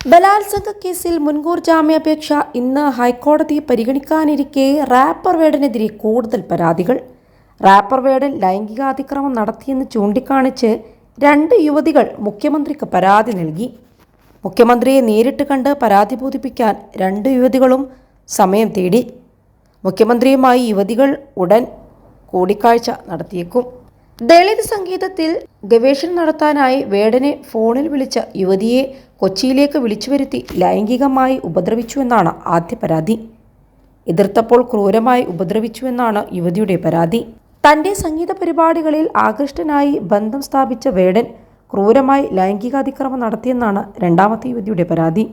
ബലാത്സംഗ കേസിൽ മുൻകൂർ ജാമ്യാപേക്ഷ ഇന്ന് ഹൈക്കോടതി പരിഗണിക്കാനിരിക്കെ റാപ്പർ വേടനെതിരെ കൂടുതൽ പരാതികൾ. റാപ്പർ വേടൻ ലൈംഗികാതിക്രമം നടത്തിയെന്ന് ചൂണ്ടിക്കാണിച്ച് രണ്ട് യുവതികൾ മുഖ്യമന്ത്രിക്ക് പരാതി നൽകി. മുഖ്യമന്ത്രിയെ നേരിട്ട് കണ്ട് പരാതി ബോധിപ്പിക്കാൻ രണ്ട് യുവതികളും സമയം തേടി. മുഖ്യമന്ത്രിയുമായി യുവതികൾ ഉടൻ കൂടിക്കാഴ്ച നടത്തിയേക്കും. ദളിത് സംഗീതത്തിൽ ഗവേഷണം നടത്താനായി വേടനെ ഫോണിൽ വിളിച്ച യുവതിയെ കൊച്ചിയിലേക്ക് വിളിച്ചു വരുത്തി ലൈംഗികമായി ഉപദ്രവിച്ചുവെന്നാണ് ആദ്യ പരാതി. എതിർത്തപ്പോൾ ക്രൂരമായി ഉപദ്രവിച്ചുവെന്നാണ് യുവതിയുടെ പരാതി. തന്റെ സംഗീത പരിപാടികളിൽ ആകൃഷ്ടനായി ബന്ധം സ്ഥാപിച്ച വേടൻ ക്രൂരമായി ലൈംഗികാതിക്രമം നടത്തിയെന്നാണ് രണ്ടാമത്തെ യുവതിയുടെ പരാതി.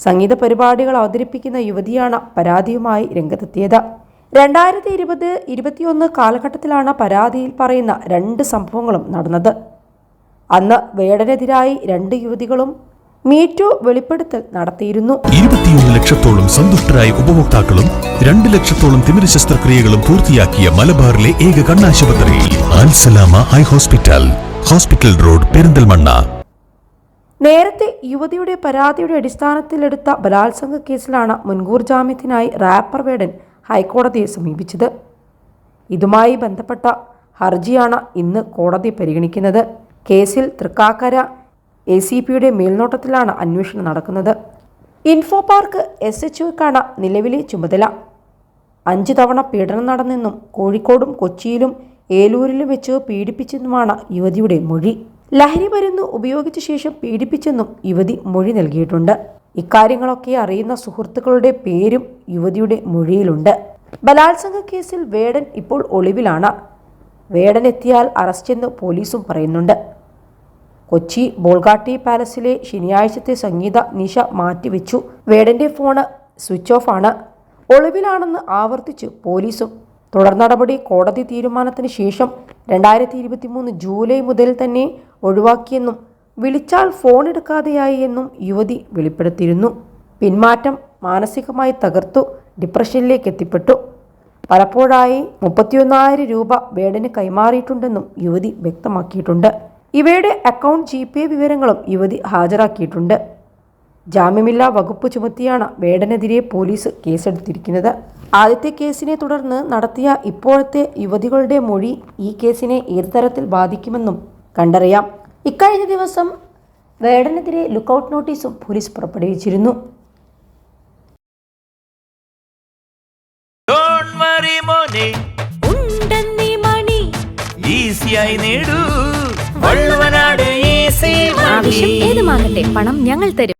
സംഗീത പരിപാടികൾ അവതരിപ്പിക്കുന്ന യുവതിയാണ് പരാതിയുമായി രംഗത്തെത്തിയത്. രണ്ടായിരത്തി ഇരുപത് ഇരുപത്തിയൊന്ന് കാലഘട്ടത്തിലാണ് പരാതിയിൽ പറയുന്ന രണ്ട് സംഭവങ്ങളും നടന്നത്. അന്ന് വേടനെതിരായി രണ്ട് യുവതികളും മീറ്റു വെളിപ്പെടുത്തൽ നടത്തിയിരുന്നു. ഇരുപത്തിയൊന്ന് ലക്ഷത്തോളം സന്തുഷ്ടരായ ഉപഭോക്താക്കളും രണ്ട് ലക്ഷത്തോളം തിമിര ശസ്ത്രക്രിയകളും പൂർത്തിയാക്കിയ മലബാറിലെ ഏക കണ്ണാശുപത്രി Al Salama high hospital hospital road Perinthalmanna. നേരത്തെ യുവതിയുടെ പരാതിയുടെ അടിസ്ഥാനത്തിലെടുത്ത ബലാത്സംഗ കേസിലാണ് മുൻകൂർ ജാമ്യത്തിനായി റാപ്പർ വേടൻ ഹൈക്കോടതിയെ സമീപിച്ചത്. ഇതുമായി ബന്ധപ്പെട്ട ഹർജിയാണ് ഇന്ന് കോടതി പരിഗണിക്കുന്നത്. കേസിൽ തൃക്കാക്കര എ സി പിയുടെ മേൽനോട്ടത്തിലാണ് അന്വേഷണം നടക്കുന്നത്. ഇൻഫോ പാർക്ക് എസ് എച്ച് ഒക്കാണ് നിലവിലെ ചുമതല. അഞ്ചു തവണ പീഡനം നടന്നെന്നും കോഴിക്കോടും കൊച്ചിയിലും ഏലൂരിലും വെച്ച് പീഡിപ്പിച്ചെന്നുമാണ് യുവതിയുടെ മൊഴി. ലഹരി മരുന്ന് ഉപയോഗിച്ച ശേഷം പീഡിപ്പിച്ചെന്നും യുവതി മൊഴി നൽകിയിട്ടുണ്ട്. ഇക്കാര്യങ്ങളൊക്കെ അറിയുന്ന സുഹൃത്തുക്കളുടെ പേരും യുവതിയുടെ മൊഴിയിലുണ്ട്. ബലാത്സംഗ കേസിൽ വേടൻ ഇപ്പോൾ ഒളിവിലാണ്. വേടൻ എത്തിയാൽ അറസ്റ്റെന്ന് പോലീസും പറയുന്നുണ്ട്. കൊച്ചി ബോൾഗാട്ടി പാലസിലെ ശനിയാഴ്ചത്തെ സംഗീത നിശ മാറ്റിവെച്ചു. വേടന്റെ ഫോണ് സ്വിച്ച് ഓഫ് ആണ്. ഒളിവിലാണെന്ന് ആവർത്തിച്ച് പോലീസും. തുടർ നടപടി കോടതി തീരുമാനത്തിന് ശേഷം രണ്ടായിരത്തി ഇരുപത്തി മൂന്ന് ജൂലൈ മുതൽ തന്നെ ഒഴിവാക്കിയെന്നും വിളിച്ചാൽ ഫോൺ എടുക്കാതെയായി എന്നും യുവതി വെളിപ്പെടുത്തിയിരുന്നു. പിന്മാറ്റം മാനസികമായി തകർത്തു ഡിപ്രഷനിലേക്ക് എത്തിപ്പെട്ടു. പലപ്പോഴായി മുപ്പത്തിയൊന്നായിരം രൂപ വേടന് കൈമാറിയിട്ടുണ്ടെന്നും യുവതി വ്യക്തമാക്കിയിട്ടുണ്ട്. ഇവയുടെ അക്കൗണ്ട് ജി പേ വിവരങ്ങളും യുവതി ഹാജരാക്കിയിട്ടുണ്ട്. ജാമ്യമില്ലാ വകുപ്പ് ചുമത്തിയാണ് വേടനെതിരെ പോലീസ് കേസെടുത്തിരിക്കുന്നത്. ആദ്യത്തെ കേസിനെ തുടർന്ന് നടത്തിയ ഇപ്പോഴത്തെ യുവതികളുടെ മൊഴി ഈ കേസിനെ ഏതു തരത്തിൽ ബാധിക്കുമെന്നും കണ്ടറിയാം. ഇക്കഴിഞ്ഞ ദിവസം വേടനെതിരെ ലുക്കൌട്ട് നോട്ടീസും പോലീസ് പുറപ്പെടുവിച്ചിരുന്നു. ആവശ്യം ഏതുമാകട്ടെ പണം ഞങ്ങൾ തരും.